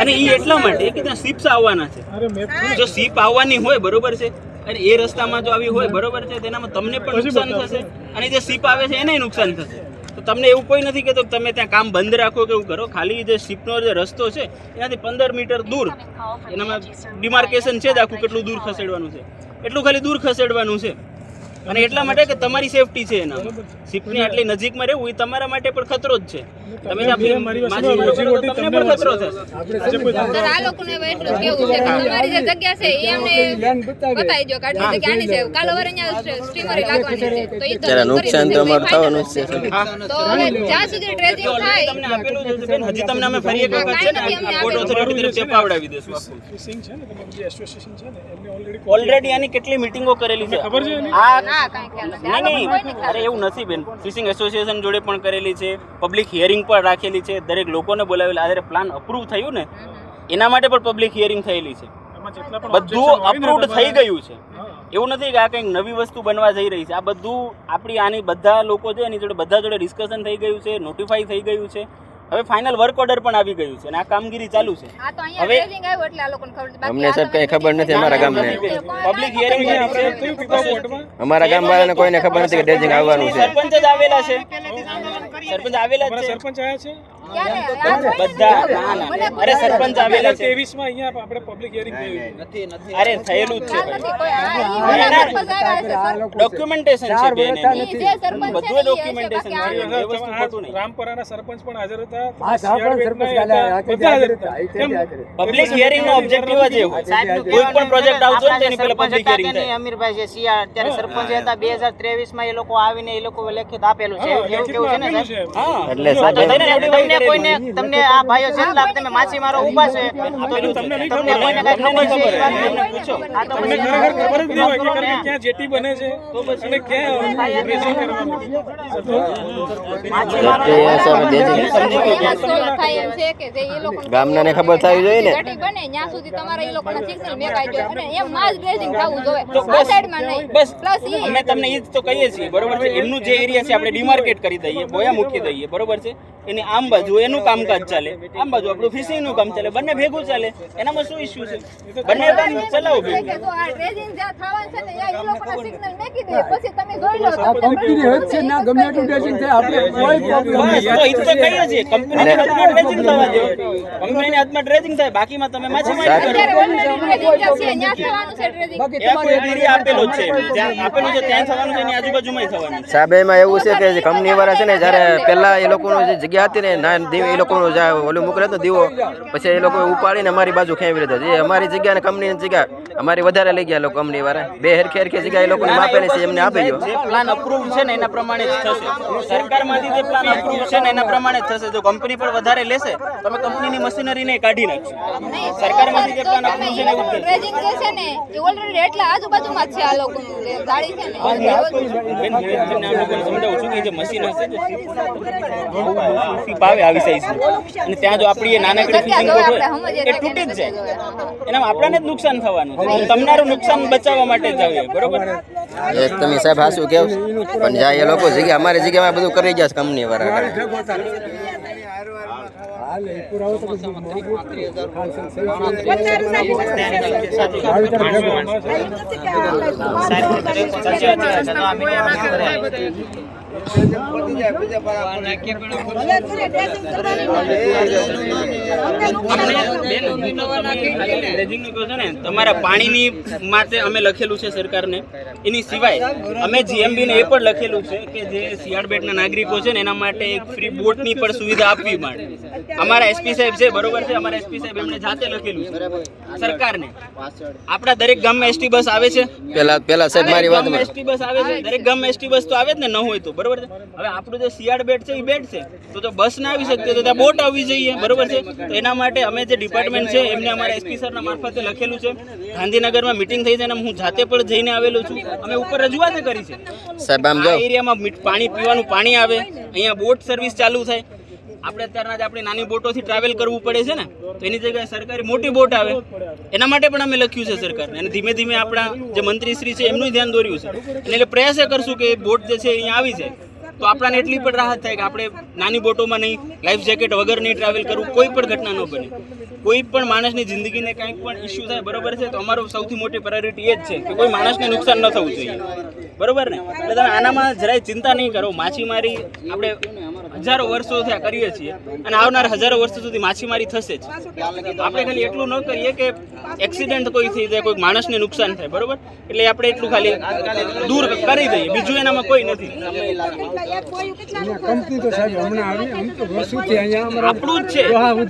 અને એ એટલા માટે કે ત્યાં શિપ્સ આવવાના છે. જો શીપ આવવાની હોય બરોબર છે. અને એ રસ્તામાં જો આવી હોય બરોબર છે તેનામાં તમને પણ નુકસાન થશે. અને જે શીપ આવે છે એને નુકસાન થશે. તો તમને એવું કોઈ નથી કહેતો કે તમે ત્યાં કામ બંધ રાખો કે એવું કરો. ખાલી જે શીપનો જે રસ્તો છે એનાથી પંદર મીટર દૂર. એનામાં ડિમાર્કેશન છે જ આખું કેટલું દૂર ખસેડવાનું છે. એટલું ખાલી દૂર ખસેડવાનું છે. અને એટલા માટે કે તમારી સેફટી છે એના. શિપની આટલી નજીકમાં રહેવું એ તમારા માટે પણ ખતરો જ છે. તમે તમને પણ ખતરો થશે આ લોકોને એટલું કેવું છે કે તમારી જે જગ્યા છે એ અમને બતાવી દો કે આટલી જગ્યા આની છે કાલ સવારે અહીંયા સ્ટીમર લાગવાની છે. તો એ ત્યારે નુકસાન તો અમારું થવાનું છે તો હવે જ્યાં સુધી ડ્રેજિંગ થાય તમને આપેલું છે બેન. હજી તમને અમે ફરી એક વખત છે ને બોર્ડ ઓથોરિટી તરફ ચેપાવડાવી દેશું આખું છે ને તમારું જે એસોસિએશન છે ને એમને ઓલરેડી ઓલરેડી આની કેટલી મીટિંગો કરેલી છે? ખબર છે આ નહીં નહીં અરે એવું નથી બેન. ફિશિંગ એસોસિએશન જોડે પણ કરેલી છે. પબ્લિક હિયરિંગ પણ રાખેલી છે. દરેક લોકોને બોલાવેલા. આધારે પ્લાન અપ્રૂવ થયું ને એના માટે પણ પબ્લિક હિયરિંગ થયેલી છે. બધું અપ્રૂવડ થઈ ગયું છે. એવું નથી કે આ કંઈક નવી વસ્તુ બનવા જઈ રહી છે. આ બધું આપણી આની બધા લોકો છે એની જોડે બધા જોડે ડિસ્કશન થઈ ગયું છે નોટિફાઈ થઈ ગયું છે. હવે ફાઇનલ વર્ક ઓર્ડર પણ આવી ગયું છે અને આ કામગીરી ચાલુ છે. આ તો અહીંયા હવે- ડ્રેજિંગ એટલે આ લોકોને ખબર છે. અમને સર સાહેબ કંઈ ખબર નથી અમારા ગામને પબ્લિક હિયરિંગ આપણે કયું પીપા પોર્ટમાં અમારા ગામ વાળાને કોઈને ખબર નથી કે ડેજિંગ આવવાનું છે. સરપંચ જ આવેલા છે. સરપંચ આવેલા છે. સરપંચ આવ્યા છે? અરે સરપંચ આવેલા છે. ત્રેવીસમાં અહીંયા આપણે પબ્લિક હિયરિંગ થયું અરે થયેલું જ છે ખ્યાલ ભાઈ નથી. કોઈ. આ ઈ બધા સરપંચ આવ્યા છે, સર. ડોક્યુમેન્ટેશન છે બેન. એની. ઈ જે સરપંચ છે બધું ડોક્યુમેન્ટેશન છે બાકી એ વસ્તુ ખોટું નહીં. રામપરાના સરપંચ પણ હાજર હતા. હા, સરપંચ હાજર હતા. હતા, આ તે હાજર હતા. પબ્લિક હિયરિંગ નો ઓબ્જેક્ટિવ જ એવું કોઈ પણ પ્રોજેક્ટ આવતો હોય ને તેની પહેલા પબ્લિક હિયરિંગ થાય. અમીરભાઈ છે સિયા અત્યારે સરપંચ હતા બે હજાર ત્રેવીસમાં એ લોકો આવીને એ લોકો લેખિત આપેલું છે. એવું કેવું છે ને. હા એટલે તમને કોઈને તમને આ ભાઈઓ જેટલા તમે માછીમારો ઊભા છે તમને નહીં ખબર કોઈને કઈ ખબર છે પૂછો. આ તો તમને ખરેખર ખબર જ નહીં હોય કે ને. ક્યાં જેટી બને છે અને ક્યાં ડ્રેસિંગ કરવાનું માછીમારો તે લોકોને ગામનાને ખબર થવી જોઈએ ને. ઘટી બને ત્યાં સુધી તમારે એ લોકોના સિગ્નલ મેકાઈ જોઈએ અને એમ માં જ થવું જોઈએ. આ સાઈડમાં નહીં. બસ. પ્લસ અમે તમને એ જ તો કહીએ છીએ બરોબર છે? એમનું જે એરિયા છે આપણે ડિમાર્કેટ કરી દઈએ બોયા મૂકી દઈએ બરોબર છે? એની આમ બાજુ એનું કામકાજ ચાલે. આમ બાજુ આપણું ફિશિંગનું કામ ચાલે. બંને ભેગું ચાલે. એનામાં શું ઇશ્યુ છે? બંને કામ ચલાવો બાકીમાં તમે માછીમારી સાહેબ એમાં એવું છે કે કંપની વાળા છે ને જ્યારે પેલા એ લોકોનું જે જગ્યા હતી ને ના એ લોકોનું જ્યાં ઓલું મોકલ્યો હતો દીવો પછી એ લોકો ઉપાડીને અમારી બાજુ ખેંચી લીધો. જે અમારી જગ્યા ને કંપનીની જગ્યા અમારી વધારે લઈ ગયા લોકો કંપની વાળા બે હરખી હરખી જગ્યા એ લોકોને માપેલી છે એમને આપી ગયો. પ્લાન અપ્રૂવ છે ને એના પ્રમાણે જ થશે. સરકારમાંથી જે પ્લાન અપ્રુવ છે ને એના પ્રમાણે જ થશે. જો કંપની પણ વધારે લેશે તો અમે કંપનીની મશીનરીને કાઢી નાખશું. સરકારમાંથી જે પ્લાન અપ્રુવ છે ને એવું છે ને એ ઓલરેડી એટલા આજુબાજુમાં જ છે આ લોકો ગાડી છે ને. બેન, હું તમને સમજાવું છું કે જે મશીન હશે જે ભાવે આવી સાઈઝ અને ત્યાં જો આપણી એ નાનકડી ફિશિંગ બોટ હોય એ તૂટી જ જાય. એનામાં આપણાને જ નુકસાન થવાનું છે. તમારું નુકસાન બચાવવા માટે જ આવીએ બરોબર? એક તમે સાહેબ હાસું કેવું પણ જાય એ લોકો જગ્યા અમારી જગ્યામાં બધું કરી ગયા છે કંપની વાળા તમારા પાણીની માટે અમે લખેલું છે સરકારને એની સિવાય અમે જીએમબી ને એ પણ લખેલું છે કે જે શિયાળ બેટના નાગરિકો છે ને એના માટે એક ફ્રી બોટની પણ સુવિધા આપવી માટે અમારા એસપી સાહેબ છે બરોબર છે અમારા એસપી સાહેબ એમણે જાતે લખેલું છે સરકારને આપણા દરેક ગામમાં એસટી બસ આવે છે પેલા પેલા સાહેબ મારી વાત એસટી બસ આવે છે દરેક ગામમાં એસટી બસ તો આવે જ ને ન હોય તો બરોબર? છે? હવે આપણું જે શિયાળ બેટ છે એ બેટ છે. તો તો બસ ના આવી શકતી તો ત્યાં બોટ આવવી જોઈએ બરોબર છે? તો એના માટે અમે જે ડિપાર્ટમેન્ટ છે એમને અમારા એસપી સરના મારફતે લખેલું છે. ગાંધીનગરમાં મિટિંગ થઈ છે અને હું જાતે પણ જઈને આવેલો છું. અમે ઉપર રજૂઆત કરી છે. સાહેબ આમ એરિયામાં પાણી પીવાનું પાણી આવે અહીંયા બોટ સર્વિસ ચાલુ થાય. આપણે અત્યારના જે આપણી નાની બોટોથી ટ્રાવેલ કરવું પડે છે ને, તો એની જગ્યાએ સરકારી મોટી બોટ આવે. એના માટે પણ અમે લખ્યું છે સરકારને. અને ધીમે ધીમે આપણા જે મંત્રીશ્રી છે એમનું ધ્યાન દોર્યું છે. અને એટલે પ્રયાસ એ કરશું કે બોટ જે છે અહીંયા આવી જાય. તો આપણાને એટલી પણ રાહત થાય કે આપણે નાની બોટોમાં નહીં લાઈફ જેકેટ વગર નહીં ટ્રાવેલ કરવું, કોઈ પણ ઘટના ન બને. કોઈ પણ માણસની જિંદગીને કંઈક પણ ઇસ્યુ થાય, બરોબર છે? તો અમારો સૌથી મોટી પ્રાયોરિટી એ જ છે કે કોઈ માણસને નુકસાન ન થવું જોઈએ. બરોબર ને? એટલે તમે આનામાં જરાય ચિંતા નહીં કરો. માછીમારી આપણે હજારો વર્ષો થયા કરીએ છીએ અને આવનાર હજારો વર્ષો સુધી માછીમારી થશે જ. આપણે ખાલી એટલું ન કરીએ કે એક્સિડન્ટ કોઈ થઈ જાય કોઈ માણસને નુકસાન થાય બરોબર? એટલે આપણે એટલું ખાલી દૂર કરી દઈએ. બીજું એનામાં કોઈ નથી. કંપની તો સાહેબ હમણાં આવી આપણું જ છે.